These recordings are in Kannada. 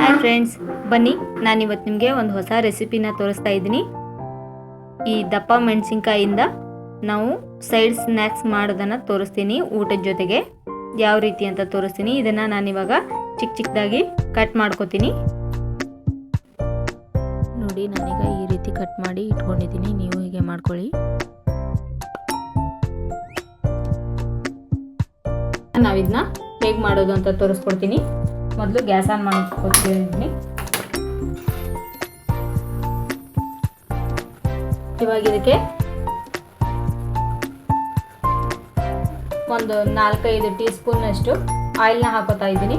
ಹಾಯ್ ಫ್ರೆಂಡ್ಸ್ ಬನ್ನಿ, ನಾನಿವತ್ತು ನಿಮಗೆ ಒಂದು ಹೊಸ ರೆಸಿಪಿನ ತೋರಿಸ್ತಾ ಇದ್ದೀನಿ. ಈ ದಪ್ಪ ಮೆಣಸಿನ್ಕಾಯಿಂದ ನಾವು ಸೈಡ್ ಸ್ನ್ಯಾಕ್ಸ್ ಮಾಡೋದನ್ನು ತೋರಿಸ್ತೀನಿ ಊಟದ ಜೊತೆಗೆ. ಯಾವ ರೀತಿ ಅಂತ ತೋರಿಸ್ತೀನಿ. ಇದನ್ನು ನಾನಿವಾಗ ಚಿಕ್ಕ ಚಿಕ್ಕದಾಗಿ ಕಟ್ ಮಾಡ್ಕೋತೀನಿ. ನೋಡಿ, ನಾನೀಗ ಈ ರೀತಿ ಕಟ್ ಮಾಡಿ ಇಟ್ಕೊಂಡಿದ್ದೀನಿ. ನೀವು ಹೀಗೆ ಮಾಡ್ಕೊಳ್ಳಿ. ನಾವಿದನ್ನ ಹೇಗೆ ಮಾಡೋದು ಅಂತ ತೋರಿಸ್ಕೊಡ್ತೀನಿ. ಮೊದಲು ಗ್ಯಾಸ್ ಆನ್ ಮಾಡ್ಕೊತೀನಿ ಇವಾಗ ಇದಕ್ಕೆ ಒಂದು ನಾಲ್ಕೈದು ಟೀ ಸ್ಪೂನ್ ಅಷ್ಟು ಆಯಿಲ್ನ ಹಾಕೋತಾ ಇದ್ದೀನಿ.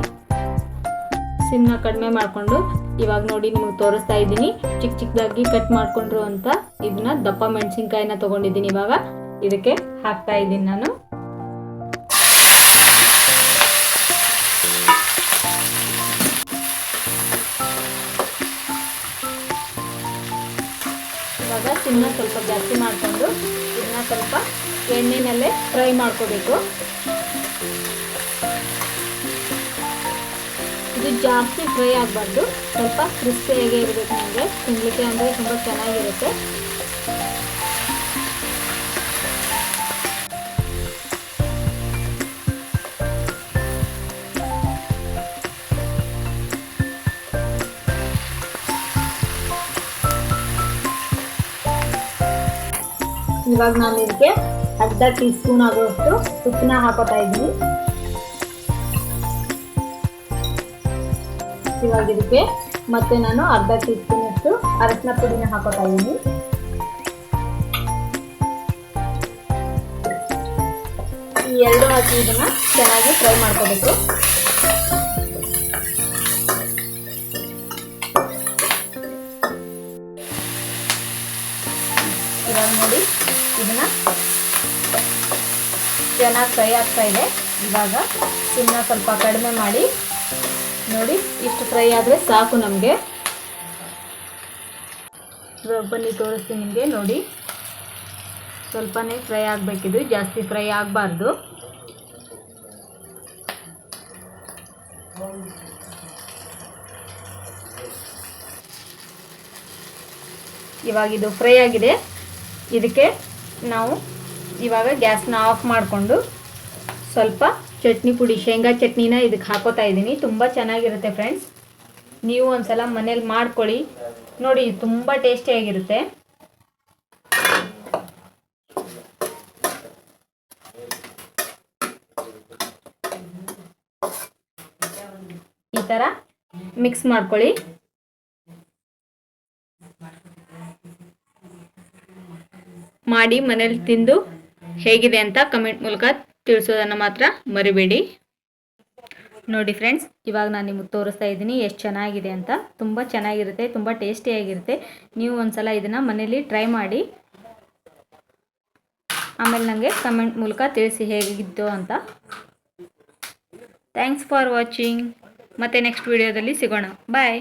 ಸಿಮ್ನ ಕಡಿಮೆ ಮಾಡಿಕೊಂಡು ಇವಾಗ ನೋಡಿ ನಿಮಗೆ ತೋರಿಸ್ತಾ ಇದ್ದೀನಿ. ಚಿಕ್ಕ ಚಿಕ್ಕದಾಗಿ ಕಟ್ ಮಾಡಿಕೊಂಡ್ರು ಅಂತ ಇದನ್ನ ದಪ್ಪ ಮೆಣಸಿನ್ಕಾಯಿನ ತಗೊಂಡಿದ್ದೀನಿ ಇವಾಗ. ಇದಕ್ಕೆ ಹಾಕ್ತಾ ಇದ್ದೀನಿ ನಾನು. ಇವಾಗ ಸಿಮ್ನ ಸ್ವಲ್ಪ ಜಾಸ್ತಿ ಮಾಡಿಕೊಂಡು ಇದನ್ನ ಸ್ವಲ್ಪ ಎಣ್ಣೆನಲ್ಲೇ ಫ್ರೈ ಮಾಡ್ಕೋಬೇಕು. ಇದು ಜಾಸ್ತಿ ಫ್ರೈ ಆಗಬಾರ್ದು. ಸ್ವಲ್ಪ ಕ್ರಿಸ್ಪಿಯಾಗೇ ಇರಬೇಕು ನಮಗೆ ತಿನ್ನಲಿಕ್ಕೆ ಅಂದರೆ ತುಂಬ ಚೆನ್ನಾಗಿರುತ್ತೆ. ಇವಾಗ ನಾನು ಇದಕ್ಕೆ ಅರ್ಧ ಟೀ ಸ್ಪೂನ್ ಆಗುವಷ್ಟು ಉಪ್ಪನ್ನ ಹಾಕೋತಾ ಇದ್ದೀನಿ. ಇವಾಗ ಇದಕ್ಕೆ ಮತ್ತೆ ನಾನು ಅರ್ಧ ಟೀ ಸ್ಪೂನ್ ಅಷ್ಟು ಅರಶಿನ ಪುಡಿನ ಹಾಕೋತಾ ಇದ್ದೀನಿ. ಈ ಎರಡು ಹಾಕಿ ಇದನ್ನ ಚೆನ್ನಾಗಿ ಫ್ರೈ ಮಾಡ್ಕೋಬೇಕು. ಇದನ್ನ ಚೆನ್ನಾಗಿ ಫ್ರೈ ಆಗ್ತಾ ಇದೆ. ಇವಾಗ ಸುಮ್ಮನೆ ಸ್ವಲ್ಪ ಕಡಿಮೆ ಮಾಡಿ. ನೋಡಿ, ಇಷ್ಟು ಫ್ರೈ ಆದರೆ ಸಾಕು ನಮಗೆ. ಇವಾಗ ಬನ್ನಿ, ತೋರಿಸ್ತೀನಿ ನಿಮಗೆ. ನೋಡಿ, ಸ್ವಲ್ಪನೇ ಫ್ರೈ ಆಗಬೇಕಿದು. ಜಾಸ್ತಿ ಫ್ರೈ ಆಗಬಾರ್ದು. ಇವಾಗ ಇದು ಫ್ರೈ ಆಗಿದೆ. ಇದಕ್ಕೆ ನಾವು ಇವಾಗ ಗ್ಯಾಸ್ನ ಆಫ್ ಮಾಡಿಕೊಂಡು ಸ್ವಲ್ಪ ಚಟ್ನಿ ಪುಡಿ, ಶೇಂಗಾ ಚಟ್ನಿನ ಇದಕ್ಕೆ ಹಾಕೋತಾ ಇದ್ದೀನಿ. ತುಂಬ ಚೆನ್ನಾಗಿರುತ್ತೆ ಫ್ರೆಂಡ್ಸ್. ನೀವು ಒಂದ್ಸಲ ಮನೇಲಿ ಮಾಡ್ಕೊಳ್ಳಿ. ನೋಡಿ, ತುಂಬ ಟೇಸ್ಟಿಯಾಗಿರುತ್ತೆ ಈ ಥರ ಮಿಕ್ಸ್ ಮಾಡ್ಕೊಳ್ಳಿ. ಮಾಡಿ ಮನೇಲಿ ತಿಂದು ಹೇಗಿದೆ ಅಂತ ಕಮೆಂಟ್ ಮೂಲಕ ತಿಳಿಸೋದನ್ನು ಮಾತ್ರ ಮರಿಬೇಡಿ. ನೋಡಿ ಫ್ರೆಂಡ್ಸ್ ಇವಾಗ ನಾನು ನಿಮಗೆ ತೋರಿಸ್ತಾ ಇದ್ದೀನಿ ಎಷ್ಟು ಚೆನ್ನಾಗಿದೆ ಅಂತ. ತುಂಬ ಚೆನ್ನಾಗಿರುತ್ತೆ, ತುಂಬ ಟೇಸ್ಟಿಯಾಗಿರುತ್ತೆ ನೀವು ಒಂದ್ಸಲ ಇದನ್ನು ಮನೇಲಿ ಟ್ರೈ ಮಾಡಿ. ಆಮೇಲೆ ನನಗೆ ಕಮೆಂಟ್ ಮೂಲಕ ತಿಳಿಸಿ ಹೇಗಿದ್ದು ಅಂತ. ಥ್ಯಾಂಕ್ಸ್ ಫಾರ್ ವಾಚಿಂಗ್ ಮತ್ತು ನೆಕ್ಸ್ಟ್ ವಿಡಿಯೋದಲ್ಲಿ ಸಿಗೋಣ. ಬಾಯ್